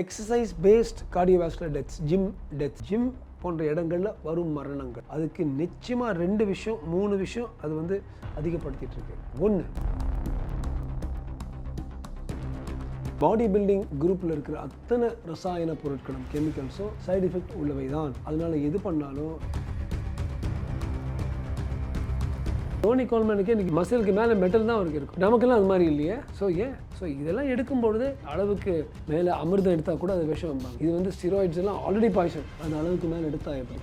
Exercise based cardiovascular deaths gym death gym போன்ற இடங்களில் வரும் மரணங்கள். அதுக்கு நிச்சயமாக ரெண்டு விஷயம் மூணு விஷயம் அது வந்து அதிகப்படுத்திட்டு இருக்கு. ஒன்று பாடி பில்டிங் குரூப்பில் இருக்கிற அத்தனை ரசாயன பொருட்களும் கெமிக்கல்ஸும் சைடு எஃபெக்ட் உள்ளவை தான் அதனால எது பண்ணாலும் டோனி கோல்மேனுக்கு இன்னைக்கு மசிலுக்கு மேலே மெட்டல் தான் அவருக்கு இருக்கும். நமக்கெல்லாம் அது மாதிரி இல்லையே. ஸோ ஏன்? ஸோ இதெல்லாம் எடுக்கும்பொழுது அளவுக்கு மேலே அமிர்தம் எடுத்தால் கூட அது விஷம் வைப்பாங்க இது வந்து ஸ்டிராய்ட்ஸ் எல்லாம் ஆல்ரெடி பாய்சன் அந்த அளவுக்கு மேலே எடுத்தால் எப்படி?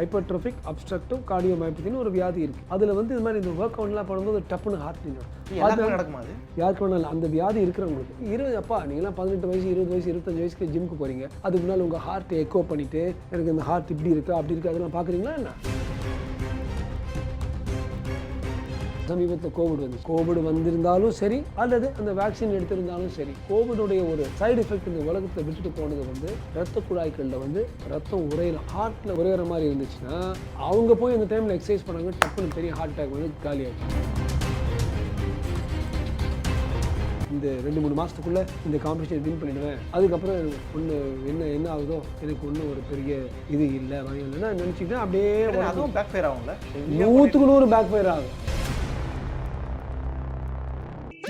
ஹைப்பர்ட்ரோபிக் அப்ஸ்ட்ரக்டிவ் கார்டியோமயோபதினு ஒரு வியாதி இருக்குது அதில் வந்து இது மாதிரி இந்த ஒர்க் அவுட்லாம் பண்ணும்போது டப்புன்னு ஹார்ட் எல்லாருக்கும் நடக்குமா அது? யாருக்கு வேணாலும் அந்த வியாதி இருக்கிறவங்களுக்கு. இருபது அப்பா நீங்களாம் பதினெட்டு வயசு இருபது வயசு இருபத்தஞ்சு வயசுக்கு ஜிம்க்கு போறீங்க. அதுக்கு முன்னால் உங்கள் ஹார்ட் எக்கோ பண்ணிட்டு எனக்கு இந்த ஹார்ட் இப்படி இருக்கு அப்படி இருக்கு அதெல்லாம் பார்க்குறீங்களா என்ன? சமீபத்தில் கோவிட் வந்து கோவிட் வந்திருந்தாலும் சரி அல்லது அந்த வேக்சின் எடுத்திருந்தாலும் சரி கோவிடுடைய ஒரு சைடு எஃபெக்ட் இந்த உலகத்தை விட்டுட்டு போனது வந்து ரத்த குழாய்களில் வந்து ரத்தம் உரையிற ஹார்ட்டில் உரையிற மாதிரி இருந்துச்சுன்னா அவங்க போய் அந்த டைமில் எக்ஸசைஸ் பண்ணாங்க டப்புன்னு பெரிய ஹார்ட் அட்டாக் வந்து காலியாகும் இந்த ரெண்டு மூணு மாதத்துக்குள்ளே இந்த காம்படிஷன் வின் பண்ணிடுவேன். அதுக்கப்புறம் ஒன்று என்ன என்ன ஆகுதோ எனக்கு ஒன்றும் ஒரு பெரிய இது இல்லை பயம் இல்லைன்னா நினச்சிக்கிட்டு அப்படியே அதுவும் பேக் ஃபயர் ஆகும்ல. நூற்றுக்கு நூறு பேக் ஃபயர் ஆகும்.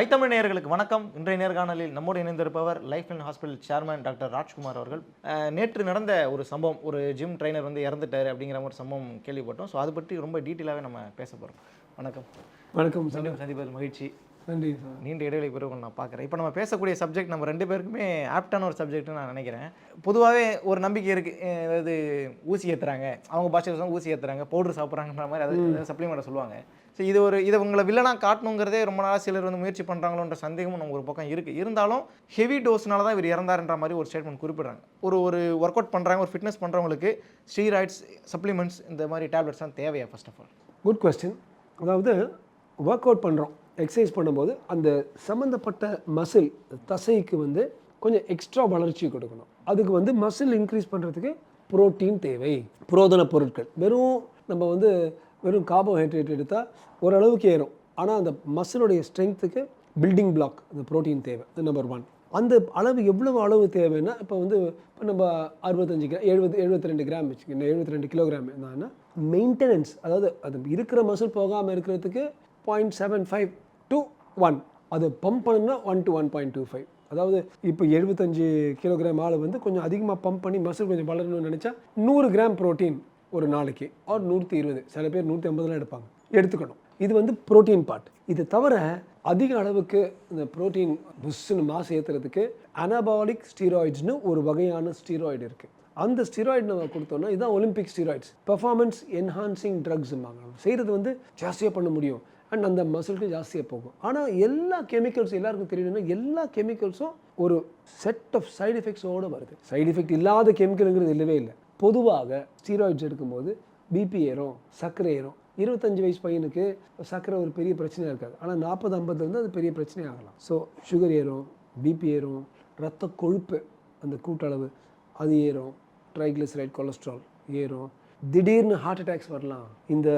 ஐத்தமிழ் நேயர்களுக்கு வணக்கம். இன்றைய நேர்காணலில் நம்மோடு இணைந்திருப்பவர் life line hospital chairman doctor Rajkumar அவர்கள். நேற்று நடந்த ஒரு சம்பவம் ஒரு ஜிம் ட்ரைனர் வந்து இறந்துட்டாரு அப்படிங்கிற ஒரு சம்பவம் கேள்விப்பட்டோம். ஸோ அதை பற்றி ரொம்ப டீட்டெயிலாகவே நம்ம பேச போகிறோம் வணக்கம். வணக்கம் சந்திப்பதில் மகிழ்ச்சி. நன்றி சார். நீண்ட இடைவெளி பிறகு நான் பார்க்குறேன். இப்போ நம்ம பேசக்கூடிய சப்ஜெக்ட் நம்ம ரெண்டு பேருக்குமே ஆப்டான ஒரு சப்ஜெக்ட்னு நான் நினைக்கிறேன். பொதுவாகவே ஒரு நம்பிக்கை இருக்குது அதாவது ஊசி ஏற்றுறாங்க அவங்க பாஷையில் ஊசி ஏற்றுறாங்க பவுடர் சாப்பிட்றாங்கன்ற மாதிரி அதை சப்ளிமெண்ட்டை சொல்லுவாங்க. ஸோ இது ஒரு இதை உங்களை வில்லனாக காட்டணுங்கிறதே ரொம்ப நாளாக சிலர் வந்து முயற்சி பண்ணுறாங்களோன்ற சந்தேகமும் நம்ம ஒரு பக்கம் இருக்குது இருந்தாலும் ஹெவி டோஸ்னால தான் இவர் இறந்தாருன்ற மாதிரி ஒரு ஸ்டேட்மெண்ட் குறிப்பிடுறாங்க. ஒரு ஒரு ஒர்க் அவுட் பண்ணுறாங்க ஒரு ஃபிட்னஸ் பண்ணுறவங்களுக்கு ஸ்டீராய்ட்ஸ் சப்ளிமெண்ட்ஸ் இந்த மாதிரி டேப்லெட்ஸ்லாம் தேவையா first of all good question அதாவது ஒர்க் அவுட் பண்ணுறோம் எக்ஸசைஸ் பண்ணும்போது அந்த சம்மந்தப்பட்ட மசில் தசைக்கு வந்து கொஞ்சம் எக்ஸ்ட்ரா வளர்ச்சி கொடுக்கணும். அதுக்கு வந்து மசில் இன்க்ரீஸ் பண்ணுறதுக்கு புரோட்டீன் தேவை. புரோதன பொருட்கள். வெறும் நம்ம வந்து வெறும் கார்போஹைட்ரேட் எடுத்தால் ஓரளவுக்கு ஏறும். ஆனால் அந்த மசிலுடைய ஸ்ட்ரென்த்துக்கு பில்டிங் பிளாக் அந்த புரோட்டீன் தேவை. நம்பர் ஒன் அந்த அளவு எவ்வளவு அளவு தேவைன்னா இப்போ வந்து இப்போ நம்ம அறுபத்தஞ்சு கிராம் எழுபது எழுபத்தி ரெண்டு கிராம் வச்சுக்கோங்க எழுபத்தி ரெண்டு கிலோகிராம் என்னன்னா மெயின்டெனன்ஸ் அதாவது அது இருக்கிற மசில் போகாமல் இருக்கிறதுக்கு point seven five to one அது பம்ப் பண்ணணும்னா one to one point two five அதாவது இப்போ எழுபத்தஞ்சு கிலோகிராம் ஆள் வந்து கொஞ்சம் அதிகமாக பம்ப் பண்ணி மசில் கொஞ்சம் வளரணும்னு நினச்சா நூறு கிராம் புரோட்டீன் ஒரு நாளைக்கு ஆர் நூற்றி இருபது. சில பேர் நூற்றி ஐம்பதுலாம் எடுப்பாங்க. எடுத்துக்கணும். இது வந்து புரோட்டீன் பார்ட் இது தவிர அதிக அளவுக்கு இந்த புரோட்டீன் புஷ்ஷுன்னு மாசு ஏற்றுறதுக்கு அனபாலிக் ஸ்டீராய்ட்ஸ்னு ஒரு வகையான ஸ்டீராய்டு இருக்குது அந்த ஸ்டீராய்டு நம்ம கொடுத்தோம்னா இதுதான் Olympic steroids performance enhancing drugs செய்கிறது வந்து ஜாஸ்தியாக பண்ண முடியும். அண்ட் அந்த மசிலுக்கு ஜாஸ்தியாக போகும். ஆனால் எல்லா கெமிக்கல்ஸ் எல்லாருக்கும் தெரியணும்னா எல்லா கெமிக்கல்ஸும் ஒரு செட் ஆஃப் சைடு எஃபெக்ட்ஸோடு வருது. சைடு எஃபெக்ட் இல்லாத கெமிக்கலுங்கிறது இல்லவே இல்லை. பொதுவாக ஸ்டீராய்ட்ஸ் எடுக்கும்போது பிபி ஏறும் சர்க்கரை ஏறும். இருபத்தஞ்சு வயசு பையனுக்கு சர்க்கரை ஒரு பெரிய பிரச்சனையாக இருக்காது. ஆனால் நாற்பது ஐம்பதுலேருந்து அது பெரிய பிரச்சனை ஆகலாம். ஸோ சுகர் ஏறும் பிபி ஏறும் ரத்த கொழுப்பு அந்த கூட்டளவு அது ஏறும். ட்ரைக்ளிசரைட் கொலஸ்ட்ரால் ஏறும். திடீர்னு ஹார்ட் அட்டாக்ஸ் வரலாம். இந்த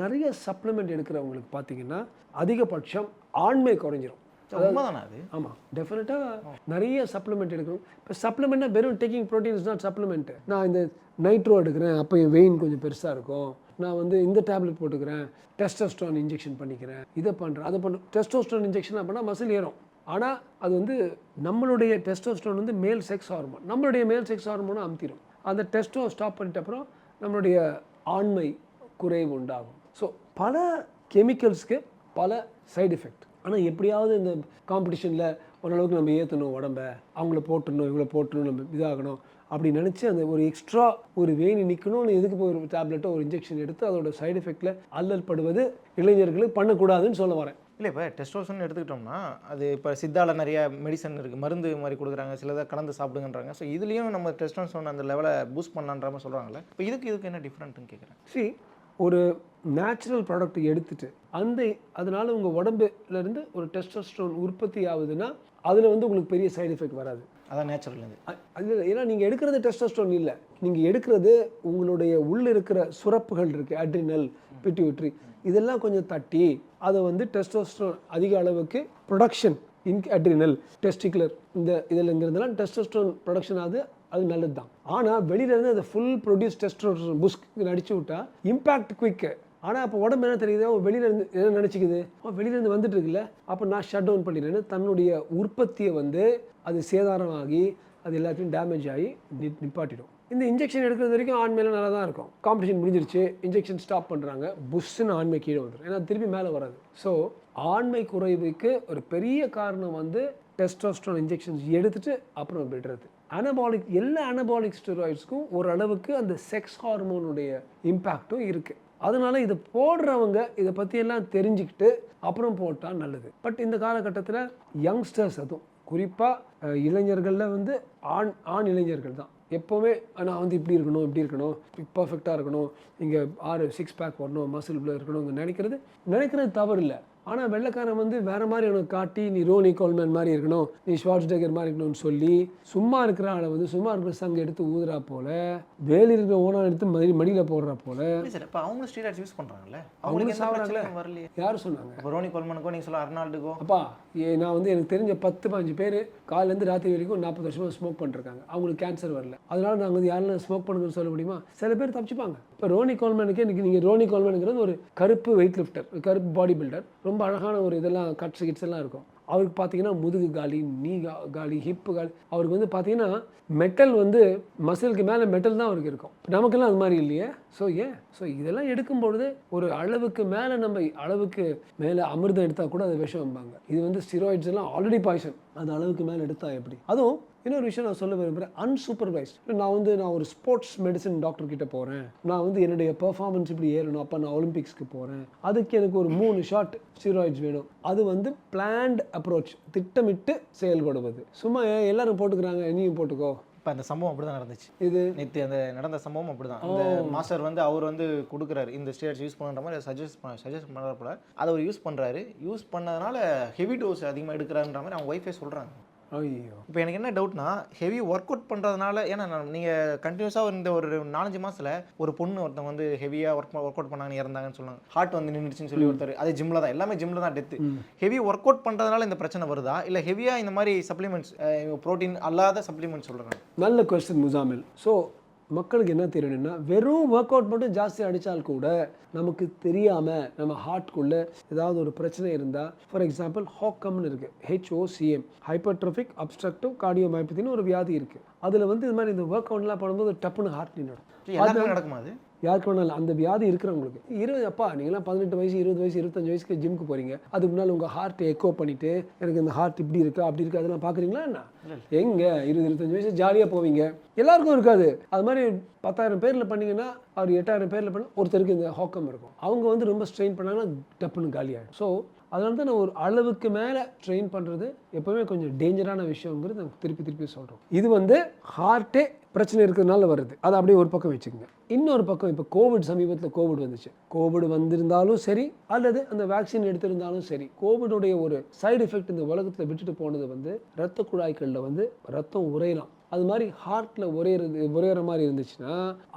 நிறைய சப்ளிமெண்ட் எடுக்கிறவங்களுக்கு பார்த்தீங்கன்னா அதிகபட்சம் ஆண்மை குறைஞ்சிரும். ஆமாம் டெஃபினட்டாக நிறைய சப்ளிமெண்ட் எடுக்கணும் இப்போ சப்ளிமெண்ட்னா வெறும் taking protein is not supplement நான் இந்த நைட்ரோ எடுக்கிறேன் அப்போ என் வெயின் கொஞ்சம் பெருசாக இருக்கும். நான் வந்து இந்த டேப்லெட் போட்டுக்கிறேன் டெஸ்டோஸ்ட்ரான் இன்ஜெக்ஷன் பண்ணிக்கிறேன். இதை பண்ணுறேன் அதை பண்ண டெஸ்டோஸ்ட்ரான் இன்ஜெக்ஷன் அப்படின்னா மசில் ஏறும். ஆனால் அது வந்து நம்மளுடைய டெஸ்டோஸ்ட்ரான் வந்து மேல் செக்ஸ் ஹார்மோன் நம்மளுடைய மேல் செக்ஸ் ஹார்மோனை அமுத்திடும் அந்த டெஸ்டோ ஸ்டாப் பண்ணிட்ட அப்புறம் நம்மளுடைய ஆண்மை குறைவு உண்டாகும். ஸோ பல கெமிக்கல்ஸ்க்கு பல சைடு எஃபெக்ட் ஆனால் எப்படியாவது இந்த காம்படிஷனில் ஓரளவுக்கு நம்ம ஏற்றணும் உடம்ப. அவங்கள போட்டுடணும் இவங்கள போட்டணும் நம்ம இதாகணும். அப்படி நினச்சி அந்த ஒரு எக்ஸ்ட்ரா ஒரு வேணி நிற்கணும்னு எதுக்கு போய் ஒரு டேப்லெட்டோ ஒரு இன்ஜெக்ஷன் எடுத்து அதோட சைடு எஃபெக்டில் அல்லல் படுவது இளைஞர்களுக்கு பண்ணக்கூடாதுன்னு சொல்ல வரேன். இல்லை இப்போ டெஸ்டோஸ்டரோன் எடுத்துக்கிட்டோம்னா அது இப்போ சித்தால நிறைய மெடிசன் இருக்குது மருந்து மாதிரி கொடுக்குறாங்க சிலதை கலந்து சாப்பிடுங்கன்றாங்க. ஸோ இதுலேயும் நம்ம டெஸ்டோஸ்டரோன் அந்த லெவலை பூஸ்ட் பண்ணலான்ற மாதிரி சொல்கிறாங்களே இப்போ இதுக்கு இதுக்கு என்ன டிஃப்ரெண்ட்டுன்னு கேட்குறேன் see ஒரு நேச்சுரல் ப்ராடக்ட் எடுத்துட்டு அந்த அதனால உங்கள் உடம்புல இருந்து ஒரு டெஸ்டோஸ்டரோன் உற்பத்தி ஆகுதுன்னா அதில் வந்து உங்களுக்கு பெரிய சைடு எஃபெக்ட் வராது. அதான் நேச்சுரல் அது ஏன்னா நீங்கள் எடுக்கிறது டெஸ்டோஸ்டோன் இல்லை. நீங்கள் எடுக்கிறது உங்களுடைய உள்ள இருக்கிற சுரப்புகள் இருக்குது அட்ரினல் பிட்யூட்ரி இதெல்லாம் கொஞ்சம் தட்டி அதை வந்து டெஸ்டோஸ்டோன் அதிக அளவுக்கு ப்ரொடக்ஷன் இன் அட்ரினல் டெஸ்டிகுலர் இந்த இதில்ங்கிறதுலாம் டெஸ்டோஸ்டோன் ப்ரொடக்ஷன் ஆகுது அது நல்லது தான் ஆனால் வெளியிலேருந்து அதை ஃபுல் ப்ரொடியூஸ் டெஸ்டோஸ்டோன் புஸ்க்கு அடிச்சு விட்டால் இம்பேக்ட் குயிக்கு ஆனால் அப்போ உடம்பு என்ன தெரியுது? அவன் வெளியில இருந்து என்ன நினச்சிக்குது? அவன் வெளியிலேருந்து வந்துட்டு இருக்குல்ல? அப்போ நான் ஷட் டவுன் பண்ணிடுறேன்னு தன்னுடைய உற்பத்தியை வந்து அது சேதாரமாகி அது எல்லாத்தையும் டேமேஜ் ஆகி நி- நிப்பாட்டிடும். இந்த இன்ஜெக்ஷன் எடுக்கிறது வரைக்கும் ஆண் மேலே நல்லா தான் இருக்கும். காம்படிஷன் முடிஞ்சிருச்சு. இன்ஜெக்ஷன் ஸ்டாப் பண்ணுறாங்க புஷ்ஷுன்னு ஆண்மை கீழே வந்துடும் ஏன்னா திருப்பி மேலே வராது. ஸோ ஆண்மை குறைவுக்கு ஒரு பெரிய காரணம் வந்து டெஸ்டோஸ்ட்ரான் இன்ஜெக்ஷன்ஸ் எடுத்துட்டு அப்புறம் விடுறது. அனபாலிக் எல்லா அனபாலிக் ஸ்டெராய்ட்ஸ்க்கும் ஓரளவுக்கு அந்த செக்ஸ் ஹார்மோனுடைய இம்பேக்ட்டும் இருக்குது அதனால இதை போடுறவங்க இதை பற்றியெல்லாம் தெரிஞ்சுக்கிட்டு அப்புறம் போட்டால் நல்லது. பட் இந்த காலகட்டத்தில் யங்ஸ்டர்ஸ் அதுவும். குறிப்பாக இளைஞர்களில் வந்து ஆண் ஆண் இளைஞர்கள் தான். எப்போவுமே நான் வந்து இப்படி இருக்கணும் இப்படி இருக்கணும். பர்ஃபெக்டாக இருக்கணும். இங்கே ஆறு சிக்ஸ் பேக் வரணும் மசில் இருக்கணும் நினைக்கிறது நினைக்கிறது தவறு இல்லை ஆனால் வெள்ளைக்காரன் வந்து வேற மாதிரி உனக்கு காட்டி நீ ரோனி கோல்மேன் மாதிரி இருக்கணும் நீ ஷார்ட்ஸ் டேக்கர் மாதிரி இருக்கணும்னு சொல்லி சும்மா இருக்கிற ஆளை வந்து சும்மா இருக்கிற சங்க எடுத்து ஊதுறா போல வேலி இருக்கிற ஓனா எடுத்து மடி மடியில் போடுறா போல. சார் இப்போ அவங்களும் ஸ்டீராய்ட்ஸ் யூஸ் பண்ணுறாங்கல்ல அவங்களுக்கு? பிரச்சனையும் வரலையே. யார் சொன்னாங்க? ரோனி கோல்மனுக்கோ நீங்கள் சொல்ல அர்னால்டுக்கோ? அப்பா ஏ நான் வந்து எனக்கு தெரிஞ்ச பத்து பதினஞ்சு பேர் காலையிலேருந்து ராத்திரி வரைக்கும் நாற்பது வருஷமாக ஸ்மோக் பண்ணிருக்காங்க. அவங்களுக்கு கேன்சர் வரல. அதனால நாங்கள் வந்து யாரெல்லாம் ஸ்மோக் பண்ணுங்கன்னு சொல்ல முடியுமா? சில பேர் தப்பிச்சுப்பாங்க. இப்போ ரோனி கோல்மேனுக்கு இன்னைக்கு நீங்கள் ரோனி கோல்மேனுங்கிறது ஒரு கருப்பு வெயிட் லிஃப்டர் கருப்பு பாடி பில்டர் ரொம்ப அழகான ஒரு இதெல்லாம் கட்ஸ் கிட்ஸ் எல்லாம் இருக்கும். அவருக்கு பார்த்தீங்கன்னா முதுகு காலி நீ காலி ஹிப்பு காலி. அவருக்கு வந்து பார்த்தீங்கன்னா மெட்டல் வந்து மசிலுக்கு மேலே மெட்டல் தான் அவருக்கு இருக்கும். நமக்கெல்லாம் அது மாதிரி இல்லையே. ஸோ ஏன்? ஸோ இதெல்லாம் எடுக்கும் பொழுது ஒரு அளவுக்கு மேலே நம்ம அளவுக்கு மேலே அமிர்தம் எடுத்தால் கூட அது விஷம்பாங்க இது வந்து ஸ்டிராய்ட்ஸ் எல்லாம் ஆல்ரெடி பாய்சன் அது அளவுக்கு மேலே எடுத்தால் எப்படி? அதுவும் இன்னொரு விஷயம் நான் சொல்ல விரும்புகிறேன் அன்சூப்பர்வைஸ்ட் நான் வந்து நான் ஒரு ஸ்போர்ட்ஸ் மெடிசன் டாக்டர் கிட்ட போகிறேன் நான் வந்து என்னுடைய பெர்ஃபார்மன்ஸ் இப்படி ஏறணும். அப்போ நான் ஒலிம்பிக்ஸ்க்கு போகிறேன் அதுக்கு எனக்கு ஒரு மூணு ஷாட் ஸ்டீராய்ட்ஸ் வேணும். அது வந்து பிளான்ட் அப்ரோச் திட்டமிட்டு செயல்படுவது. சும்மா எல்லாரும் போட்டுக்கிறாங்க. நீயும் போட்டுக்கோ. இப்போ அந்த சம்பவம் அப்படி தான் நடந்துச்சு. இது? நேற்று அந்த நடந்த சம்பவம் அப்படிதான். அந்த மாஸ்டர் வந்து அவர் வந்து கொடுக்குறாரு. இந்த ஸ்டேட்ஸ் யூஸ் பண்ணுற மாதிரி சஜஸ்ட் பண்ண சஜஸ்ட் பண்ணுறப்பல அதை அவர் யூஸ் பண்ணுறாரு யூஸ் பண்ணதுனால ஹெவி டோஸ் அதிகமாக எடுக்கிறாருன்ற மாதிரி அவங்க ஒய்ஃபே சொல்கிறாங்க ஐயோ. இப்போ எனக்கு என்ன டவுட்னா ஹெவி ஒர்க் அவுட் பண்ணுறதுனால ஏன்னா நீங்கள் கண்டினியூஸாக இந்த ஒரு நாலஞ்சு மாசத்துல ஒரு பொண்ணு ஒருத்தவங்க வந்து ஹெவியாக ஒர்க் ஒர்க் அவுட் பண்ணாங்க இறந்தாங்கன்னு சொன்னாங்க. ஹார்ட் வந்து நின்றுச்சுன்னு சொல்லி ஒருத்தர். அது ஜிம்மில் தான் எல்லாமே ஜிம்மில் தான் டெத்து ஹெவி ஒர்க் அவுட் பண்ணுறதுனால இந்த பிரச்சனை வருதா? இல்லை ஹெவியாக இந்த மாதிரி சப்ளிமெண்ட்ஸ் ப்ரோட்டீன் அல்லாத சப்ளிமெண்ட்ஸ் சொல்கிறாங்க நல்ல கொஸ்டின் முசாமில். ஸோ மக்களுக்கு என்ன தெரியணும்னா வெறும் ஒர்க் அவுட் மட்டும் ஜாஸ்தி அடித்தால் கூட நமக்கு தெரியாமல் நம்ம ஹார்ட்குள்ளே ஏதாவது ஒரு பிரச்சனை இருந்தால் ஃபார் எக்ஸாம்பிள் ஹாக்கம்னு இருக்குது ஹெச்ஓசிஎம் ஹைப்பர்ட்ரோஃபிக் அப்ஸ்ட்ரக்டிவ் கார்டியோமைபத்தின்னு ஒரு வியாதி இருக்குது அதில் வந்து இது மாதிரி இந்த ஒர்க் அவுட்லாம் பண்ணும்போது டப்புன்னு ஹார்ட் நின்றுடும். நடக்குமா அது? யாருக்கு வேணாலும் அந்த வியாதி இருக்கிறவங்களுக்கு. இருபது அப்பா நீங்களாம் பதினெட்டு வயசு இருபது வயசு இருபத்தஞ்சு வயசுக்கு ஜிம்க்கு போறீங்க. அதுக்கு முன்னால் உங்கள் ஹார்ட் எக்கோ பண்ணிட்டு எனக்கு இந்த ஹார்ட் இப்படி இருக்கு அப்படி இருக்கு அதெல்லாம் பார்க்குறீங்களா என்ன? எங்க? இருபது இருபத்தஞ்சு வயசு ஜாலியாக போவீங்க. எல்லாருக்கும் இருக்காது. அது மாதிரி பத்தாயிரம் பேரில் பண்ணீங்கன்னா அவர் எட்டாயிரம் பேரில் பண்ண ஒருத்தருக்கு இந்த ஹாக்கம் இருக்கும். அவங்க வந்து ரொம்ப ஸ்ட்ரெயின் பண்ணாங்கன்னா டப்புன்னு காலி ஆகிடும் ஸோ அதனால தான் நான் ஒரு அளவுக்கு மேலே ட்ரெயின் பண்ணுறது எப்போவுமே கொஞ்சம் டேஞ்சரான விஷயங்கிறது நான் திருப்பி திருப்பி சொல்கிறோம் இது வந்து ஹார்ட்டே பிரச்சனை இருக்கிறதுனால வருது. அதை அப்படியே ஒரு பக்கம் வச்சுக்கோங்க. இன்னொரு பக்கம் இப்போ கோவிட் சமீபத்தில் கோவிட் வந்துச்சு. கோவிட் வந்திருந்தாலும் சரி அல்லது அந்த வேக்சின் எடுத்திருந்தாலும் சரி கோவிடுடைய ஒரு சைடு எஃபெக்ட் இந்த உலகத்தில் விட்டுட்டு போனது வந்து ரத்த குழாய்களில் வந்து ரத்தம் உறையலாம். அது மாதிரி ஹார்ட்டில் ஒரே உரையிற மாதிரி இருந்துச்சுன்னா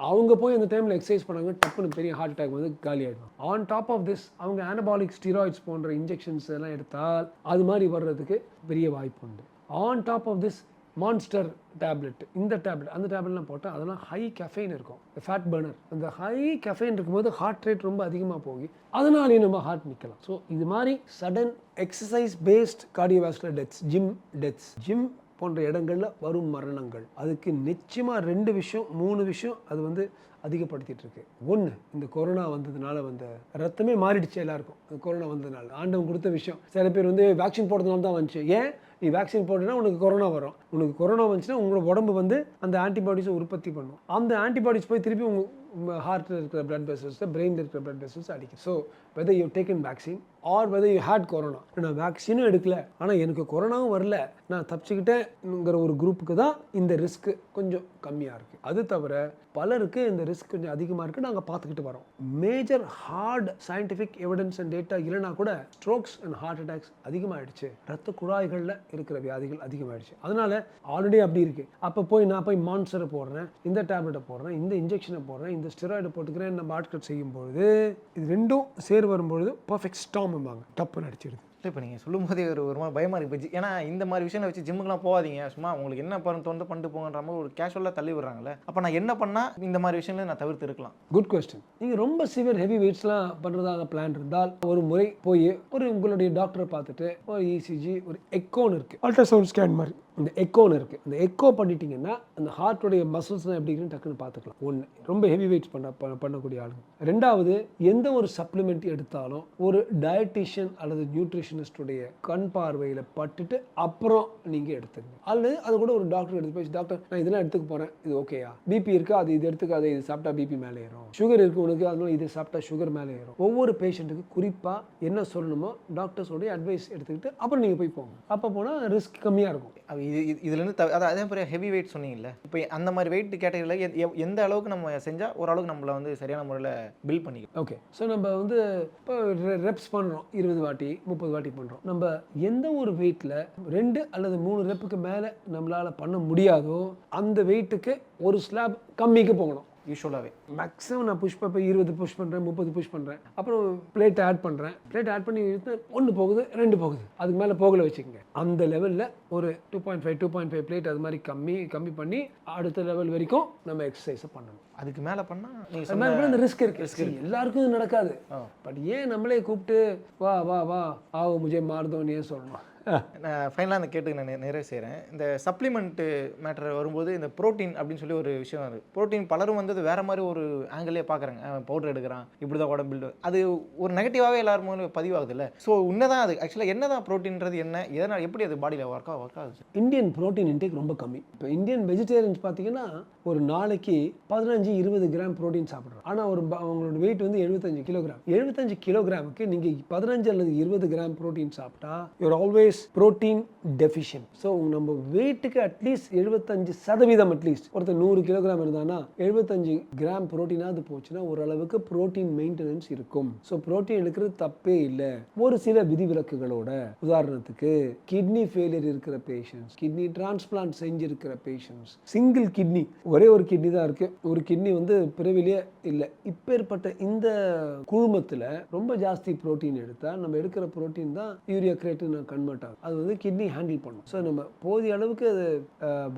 அவங்க போய் அந்த டைமில் எக்ஸசைஸ் பண்ணாங்க டப்புன்னு பெரிய ஹார்ட் அட்டாக் வந்து காலி ஆகிடும் ஆன் டாப் ஆஃப் திஸ் அவங்க ஆனபாலிக் ஸ்டீராய்ட்ஸ் போன்ற இன்ஜெக்ஷன்ஸ் எல்லாம் எடுத்தால் அது மாதிரி வர்றதுக்கு பெரிய வாய்ப்பு உண்டு. On top of this monster tablet இந்த டேப்லெட் அந்த டேப்லெட்லாம் போட்டால் அதெல்லாம் ஹை கெஃபைன் இருக்கும். ஃபேட் பர்னர் அந்த ஹை கெஃபைன் இருக்கும்போது ஹார்ட் ரேட் ரொம்ப அதிகமாக போகி அதனாலேயே நம்ம ஹார்ட் நிற்கலாம் ஸோ இது மாதிரி sudden exercise based cardiovascular deaths gym deaths gym போன்ற இடங்களில் வரும் மரணங்கள். அதுக்கு நிச்சயமாக ரெண்டு விஷயம் மூணு விஷயம் அது வந்து அதிகப்படுத்திட்டு இருக்கு. ஒன்று இந்த கொரோனா வந்ததுனால வந்த ரத்தமே மாறிடுச்சு எல்லாருக்கும். இந்த கொரோனா வந்ததுனால. ஆண்டவன் கொடுத்த விஷயம். சில பேர் வந்து வேக்சின் போடுறதுனால தான் வந்துச்சு. ஏன்? நீ வேக்சின் போட்டேன்னா உனக்கு கொரோனா வரும். உனக்கு கொரோனா வந்துச்சுன்னா உங்களோட உடம்பு வந்து அந்த ஆன்டிபாடிஸை உற்பத்தி பண்ணும். அந்த ஆன்டிபாடிஸ் போய் திருப்பி உங்கள் ஹார்ட்டில் இருக்கிற பிளட் வெசல்ஸை பிரெயினில் இருக்கிற பிளட் வெசல்ஸ் அடிக்கும். So whether you taken vaccine or whether you had corona நான் வேக்சினும் எடுக்கல. ஆனால் எனக்கு கொரோனாவும் வரல. நான் தப்பிச்சுக்கிட்டேங்கிற ஒரு குரூப்புக்கு தான் இந்த ரிஸ்க்கு கொஞ்சம் கம்மியாக இருக்குது அது தவிர பலருக்கு இந்த ரிஸ்க் கொஞ்சம் அதிகமாக இருக்குது நாங்கள் பார்த்துக்கிட்டு வரோம். Major heart scientific evidence and data இல்லைனா கூட ஸ்ட்ரோக்ஸ் அண்ட் ஹார்ட் அட்டாக்ஸ் அதிகமாகிடுச்சு ரத்த குழாய்களில் இருக்கிற வியாதிகள் அதிகமாகிடுச்சு அதனால ஆல்ரெடி அப்படி இருக்குது அப்போ போய் நான் போய் மான்சரை போடுறேன் இந்த டேப்லெட்டை போடுறேன் இந்த இன்ஜெக்ஷனை போடுறேன் இந்த ஸ்டெராய்டை போட்டுக்கிறேன் நம்ம ஆட்கள் செய்யும்பொழுது இது ரெண்டும் சேர் வரும்பொழுது பர்ஃபெக்ட் ஸ்டாம்பாங்க டப்புன்னு அடிச்சிடுது இப்போ நீங்கள் சொல்லும் போதே ஒரு ஒரு மாதிரி பயமாக இருக்கு. ஏன்னா இந்த மாதிரி விஷயங்களை வச்சு ஜிம்முக்குலாம் போகாதீங்க. சும்மா உங்களுக்கு என்ன பண்ண தோணுது பண்ணிட்டு போங்கன்ற மாதிரி ஒரு கேஷுவலாக தள்ளி விடுறாங்கல்ல. அப்போ நான் என்ன பண்ணால் இந்த மாதிரி விஷயங்களை நான் தவிர்த்து இருக்கலாம்? குட் கொஸ்டின் நீங்கள் ரொம்ப சிவியர் ஹெவி வெயிட்ஸ்லாம் பண்ணுறதாக பிளான் இருந்தால் ஒரு முறை போய் ஒரு உங்களுடைய டாக்டரை பார்த்துட்டு ஒரு இசிஜி ஒரு எக்கோன் இருக்குது அல்ட்ராசவுண்ட் ஸ்கேன் மாதிரி. இந்த எக்கோன்னு இருக்குது இந்த எக்கோ பண்ணிட்டீங்கன்னா அந்த ஹார்ட்டுடைய மசில்ஸ் எப்படி இருக்குன்னு டக்குன்னு பார்த்துக்கலாம். ஒன்று ரொம்ப ஹெவி வெயிட் பண்ண பண்ணக்கூடிய ஆளுங்க. ரெண்டாவது எந்த ஒரு சப்ளிமெண்ட் எடுத்தாலும் ஒரு டயட்டிஷியன் அல்லது நியூட்ரிஷனிஸ்டுடைய கண் பார்வையில் பட்டுட்டு அப்புறம் நீங்கள் எடுத்துக்கங்க. அல்லது அது கூட ஒரு டாக்டர் எடுத்து போய் டாக்டர் நான் இதெல்லாம் எடுத்துக்க போகிறேன் இது ஓகேயா பிபி இருக்கா? அது இது எடுத்துக்காத. இது சாப்பிட்டா பிபி மேலே ஏறும். சுகர் இருக்கு உனக்கு அதனால இது சாப்பிட்டா சுகர் மேலே ஏறும். ஒவ்வொரு பேஷண்ட்டுக்கு குறிப்பாக என்ன சொல்லணுமோ டாக்டர்ஸோடைய அட்வைஸ் எடுத்துக்கிட்டு அப்புறம் நீங்கள் போய் போங்க. அப்போ போனால் ரிஸ்க் கம்மியாக இருக்கும். அது இது இது- இதுலேருந்து தவி அதான் அதே மாதிரி ஹெவி வெயிட் சொன்னீங்கல்ல. இப்போ அந்த மாதிரி வெயிட் கேட்டகரியில் எந்த அளவுக்கு நம்ம செஞ்சால் ஓரளவுக்கு நம்மளை வந்து சரியான முறையில் பில் பண்ணிக்கலாம் ஓகே ஸோ நம்ம வந்து இப்போ ரெப்ஸ் பண்ணுறோம் இருபது வாட்டி முப்பது வாட்டி பண்ணுறோம் நம்ம எந்த ஒரு வெயிட்டில் ரெண்டு அல்லது மூணு ரெப்புக்கு மேலே நம்மளால் பண்ண முடியாதோ அந்த வெயிட்டுக்கு ஒரு ஸ்லாப் கம்மிக்கு போகணும். யூஸ்வலாகவே மேக்ஸிமம் நான் புஷ் இப்போ இருபது புஷ் பண்ணுறேன் முப்பது புஷ் பண்ணுறேன் அப்புறம் பிளேட் ஆட் பண்ணுறேன் பிளேட் ஆட் பண்ணி ஒன்று போகுது ரெண்டு போகுது. அதுக்கு மேலே போகல வச்சுக்கோங்க. அந்த லெவலில் ஒரு two point five two point five plate அது மாதிரி கம்மி கம்மி பண்ணி அடுத்த லெவல் வரைக்கும் நம்ம எக்ஸசைஸை பண்ணணும். அதுக்கு மேலே பண்ணால் மாதிரி கூட இந்த ரிஸ்க் இருக்கு. ரிஸ்க் எல்லாருக்கும் இது நடக்காது. பட் ஏன் நம்மளே கூப்பிட்டு வா வா வா ஆவோ முஜே மாறுதோன்னு ஏன் சொல்லணும்? நான் ஃபைனலாக அந்த கேட்டுக்கு நான் நெ- நிறைவு செய்கிறேன் இந்த சப்ளிமெண்ட்டு மேட்டர் வரும்போது இந்த புரோட்டீன் அப்படின்னு சொல்லி ஒரு விஷயம் இருக்குது புரோட்டீன் பலரும் வந்து வேறு வேற மாதிரி ஒரு ஆங்கிளே பார்க்குறாங்க. பவுடர் எடுக்கிறான் இப்படி தான் உடம்பு அது ஒரு நெகட்டிவாகவே எல்லாரும் பதிவாகுது பதிவாகுதுல்ல. ஸோ உன்னதான் அது. ஆக்சுவலாக என்ன தான் ப்ரோட்டீன்றது என்ன எதனால் எப்படி அது பாடியில் ஒர்க் ஆக ஒர்க் ஆகுது? இந்தியன் ப்ரோட்டீன் இன்டேக் ரொம்ப கம்மி. இப்போ இந்தியன் வெஜிடேரியன்ஸ் பார்த்தீங்கன்னா ஒரு நாளைக்கு பதினஞ்சு இருபது கிராம் புரோட்டீன் சாப்பிட்றோம் ஆனால் ஒரு அவங்களோட வெயிட் வந்து எழுபத்தஞ்சு கிலோகிராம் எழுபத்தஞ்சு கிலோகிராமுக்கு நீங்கள் பதினஞ்சு அல்லது இருபது கிராம் புரோட்டீன் சாப்பிட்டா யூர் ஆல்வேஸ் புரோட்டீன் டெஃபிஷியன் ஸோ நம்ம வெயிட்டுக்கு அட்லீஸ்ட் எழுபத்தஞ்சு சதவீதம் அட்லீஸ்ட் ஒருத்தர் நூறு கிலோகிராம் இருந்தானா எழுபத்தஞ்சு கிராம் ப்ரோட்டீனாவது போச்சுன்னா ஓரளவுக்கு ப்ரோட்டீன் மெயின்டெனன்ஸ் இருக்கும். ஸோ புரோட்டீன் எடுக்கிறது தப்பே இல்லை. ஒரு சில விதிவிலக்குகளோட. உதாரணத்துக்கு கிட்னி ஃபெயிலியர் இருக்கிற பேஷண்ட்ஸ் கிட்னி டிரான்ஸ்பிளான்ட் செஞ்சிருக்கிற பேஷண்ட்ஸ் சிங்கிள் கிட்னி ஒரே ஒரு கிட்னி தான் இருக்கு. ஒரு கிட்னி வந்து பிறவிலே இல்லை. இப்பேற்பட்ட இந்த குழுமத்தில் ரொம்ப ஜாஸ்தி புரோட்டீன் எடுத்தால் நம்ம எடுக்கிற ப்ரோட்டீன் தான் யூரியா கிரேட்டின் கன்வெர்ட் ஆகும். அது வந்து கிட்னி ஹேண்டில் பண்ணும். ஸோ நம்ம போதிய அளவுக்கு அது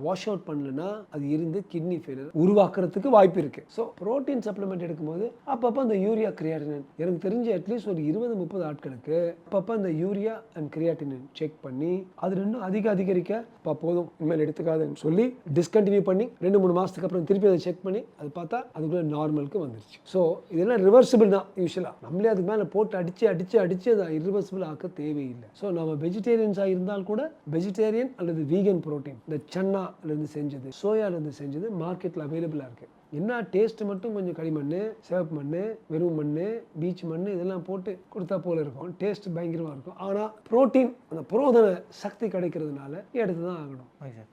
வாஷ் அவுட் பண்ணலன்னா அது இருந்து கிட்னி ஃபெயிலியர் உருவாக்குறதுக்கு வாய்ப்பு இருக்கு. ஸோ புரோட்டீன் சப்ளிமெண்ட் எடுக்கும்போது அப்பப்போ அந்த யூரியா கிரியாட்டினன் எனக்கு தெரிஞ்ச அட்லீஸ்ட் ஒரு இருபது முப்பது ஆட்களுக்கு அப்பப்போ அந்த யூரியா அண்ட் கிரியாட்டினன் செக் பண்ணி அது ரெண்டும் அதிக அதிகரிக்க இப்போ போதும் இனிமேல் எடுத்துக்காதுன்னு சொல்லி டிஸ்கண்டினியூ பண்ணி ரெண்டு மூணு மாதத்துக்கு அப்புறம் திருப்பி அதை செக் பண்ணி அது பார்த்தா அதுக்குள்ள நார்மலுக்கு வந்துருச்சு. ஸோ இதெல்லாம் ரிவர்சிபிள் தான் யூஸ்வலாக நம்மளே அதுக்கு மேலே போட்டு அடிச்சு அடிச்சு அடிச்சு அதை இரிவர்சிபிள் ஆக்க தேவையில்லை. ஸோ நம்ம வெஜிடேரியன்ஸாக இருந்தால் கூட வெஜிடேரியன் அல்லது வீகன் புரோட்டீன் இந்த சன்னாலேருந்து செஞ்சது சோயாலேருந்து செஞ்சது மார்க்கெட்டில் அவைலபிளாக இருக்குது என்ன டேஸ்ட் மட்டும் கொஞ்சம் களிமண் சிவப்பு மண் வெறும் மண் பீச் மண் இதெல்லாம் போட்டு கொடுத்தா போல இருக்கும். டேஸ்ட் பயங்கரமாக இருக்கும். ஆனால் புரோட்டீன் அந்த புரோதன சக்தி கிடைக்கிறதுனால எடுத்து தான் ஆகணும்.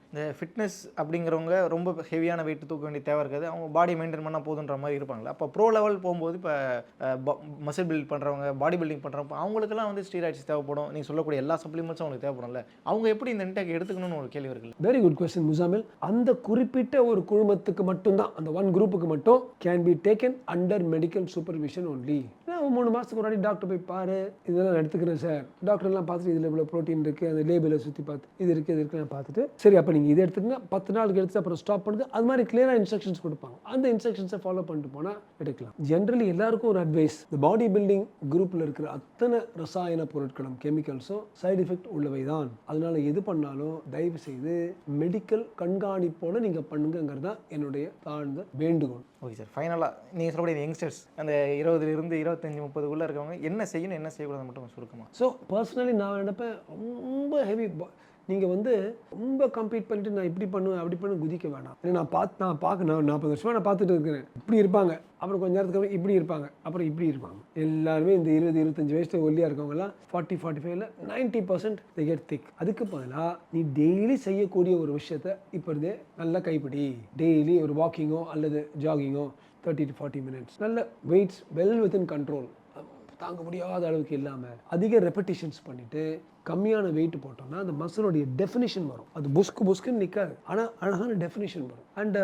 இந்த ஃபிட்னஸ் அப்படிங்கிறவங்க ரொம்ப ஹெவியான வெயிட் தூக்க வேண்டிய தேவை இருக்காது. அவங்க பாடி மெயின்டைன் பண்ணால் போதுன்ற மாதிரி இருப்பாங்களா? அப்போ ப்ரோ லெவல் போகும்போது இப்போ மசில் பில்ட் பண்ணுறவங்க பாடி பில்டிங் பண்ணுறவங்க அவங்களுக்குலாம் வந்து ஸ்டீராய்ட்ஸ் தேவைப்படும். நீங்கள் சொல்லக்கூடிய எல்லா சப்ளிமெண்ட்ஸும் அவங்களுக்கு தேவைப்படும்ல. அவங்க எப்படி இந்த இன்டேக் எடுத்துக்கணும்னு ஒரு கேள்வி இருக்குல்ல? Very good question Muzammil. அந்த குறிப்பிட்ட ஒரு குழுமத்துக்கு மட்டும்தான் அந்த ஒன் குரூப்புக்கு மட்டும் can be taken under medical supervision only மூணு மாதத்துக்கு முன்னாடி டாக்டர் போய் பாரு. இதெல்லாம் நான் எடுத்துக்கிறேன் சார் டாக்டர்லாம் பார்த்துட்டு இதில் இவ்வளோ ப்ரோட்டீன் இருக்குது அந்த லேபிளை சுற்றி பார்த்து இது இருக்குது இது இருக்குன்னு பார்த்துட்டு சரி அப்போ நீங்கள் இதை எடுத்துக்கங்க. பத்து நாளுக்கு எடுத்து அப்புறம் ஸ்டாப் பண்ணுது அது மாதிரி கிளியராக இன்ஸ்ட்ரக்ஷன்ஸ் கொடுப்பாங்க. அந்த இன்ஸ்ட்ரக்ஷன்ஸை ஃபாலோ பண்ணிட்டு போனால் எடுக்கலாம். ஜென்ரலி எல்லாருக்கும் ஒரு அட்வைஸ் இந்த பாடி பில்டிங் குரூப்பில் இருக்கிற அத்தனை ரசாயன பொருட்களும் கெமிக்கல்ஸும் சைடு எஃபெக்ட் உள்ளவை தான் அதனால் எது பண்ணாலும் தயவு செய்து மெடிக்கல் கண்காணிப்போடு நீங்கள் பண்ணுங்கிறது தான் என்னுடைய தாழ்ந்த வேண்டுகோள். ஓகே சார் ஃபைனலாக நீங்கள் சொல்லக்கூடிய யங்ஸ்டர்ஸ் அந்த இருபதுலேருந்து இருபத்தஞ்சி முப்பதுக்குள்ளே இருக்கவங்க என்ன செய்யணும் என்ன செய்யக்கூடாது மட்டும் சுருக்கமாக ஸோ பர்சனலி நான் நினைப்பேன் ரொம்ப ஹெவி நீங்கள் வந்து ரொம்ப கம்ப்ளீட் பண்ணிட்டு நான் இப்படி பண்ணுவேன் அப்படி பண்ணு குதிக்க வேணாம். ஏன்னா நான் பார்த்து நான் பார்க்க நான் நாற்பது வருஷமாக நான் பார்த்துட்டு இருக்கிறேன். இப்படி இருப்பாங்க. அப்புறம் கொஞ்ச நேரத்துக்கு அப்புறம் இப்படி இருப்பாங்க. அப்புறம் இப்படி இருப்பாங்க. எல்லாருமே இந்த இருபது இருபத்தஞ்சு வயசுல ஒல்லியாக இருக்கவங்கலாம் ஃபார்ட்டி ஃபார்ட்டி ஃபைவ்ல நைன்ட்டி பர்சன்ட் கெட் திக் அதுக்கு பதிலாக நீ டெய்லி செய்யக்கூடிய ஒரு விஷயத்த இப்போ இருந்தே நல்லா கைப்பிடி. டெய்லி ஒரு வாக்கிங்கோ அல்லது ஜாகிங்கோ தேர்ட்டி டு ஃபார்ட்டி மினிட்ஸ் நல்ல வெயிட்ஸ் வெல் வித்தின் கண்ட்ரோல் தாங்க முடியாத அளவுக்கு இல்லாமல் அதிக ரெப்படிஷன்ஸ் பண்ணிவிட்டு கம்மியான வெயிட் போட்டோம்னா அந்த மசிலுடைய டெஃபினிஷன் வரும். அது புஸ்கு புஸ்குன்னு நிற்காது ஆனால் அழகான டெஃபினிஷன் வரும். And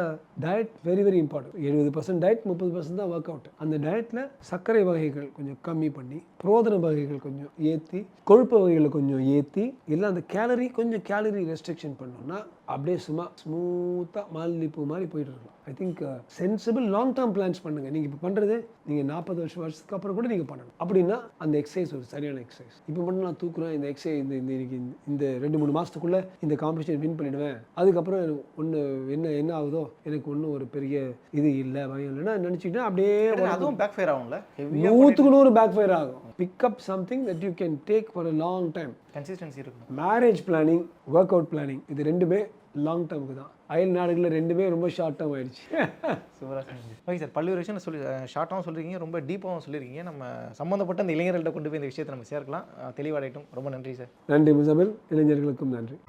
diet very very important எழுபது பர்சன்ட் டயட் முப்பது பர்சன்ட் தான் ஒர்க் அவுட் அந்த டயட்டில் சர்க்கரை வகைகள் கொஞ்சம் கம்மி பண்ணி புரோதன வகைகள் கொஞ்சம் ஏற்றி கொழுப்பு வகைகளை கொஞ்சம் ஏற்றி இல்லை அந்த கேலரி கொஞ்சம் கேலரி ரெஸ்ட்ரிக்ஷன் பண்ணோம்னா அப்படியே சும்மா ஸ்மூத்தாக மாலிப்பூ மாதிரி போயிட்டு இருக்கலாம். I think sensible uh, long term plans பண்ணுங்கள் நீங்கள் இப்போ பண்ணுறது நீங்கள் நாற்பது வருஷம் வருஷத்துக்கு அப்புறம் கூட நீங்கள் பண்ணணும். அப்படின்னா அந்த எக்ஸசைஸ் ஒரு சரியான எக்ஸசைஸ் இப்போ மட்டும் நான் தூக்குறேன் இந்த எக்ஸசைஸ் இந்த இந்த இன்னைக்கு இந்த- ரெண்டு மூணு மாதத்துக்குள்ளே இந்த காம்படிஷன் வின் பண்ணிடுவேன். அதுக்கப்புறம் ஒன்று என்ன என்ன ஆகுதோ எனக்கு ஒன்றும் ஒரு பெரிய இது இல்லை பயம் இல்லைன்னா நினச்சிக்கிட்டா அப்படியே அதுவும் பேக் ஃபயர் ஆகும்ல நூற்றுக்கு நூறு பேக் ஃபயர் ஆகும். Pick up something that you can take for a long time consistency இருக்கும் marriage planning work out planning இது ரெண்டுமே லாங் டேர்முக்கு தான். அயல் நாடுகளில் ரெண்டுமே ரொம்ப ஷார்ட் டேர்ம் ஆயிடுச்சு. சூப்பராக சொன்னீங்க. ஓகே சார் பல்வேறு விஷயம் சொல்லி ஷார்ட்டாகவும் சொல்லியிருக்கீங்க ரொம்ப டீப்பாகவும் சொல்லியிருக்கீங்க நம்ம சம்மந்தப்பட்ட அந்த இளைஞர்கள்ட்ட கொண்டு போய் இந்த விஷயத்தை நம்ம சேர்க்கலாம். தெளிவடையட்டும். ரொம்ப நன்றி சார். நன்றி முசபில் இளைஞர்களுக்கும் நன்றி.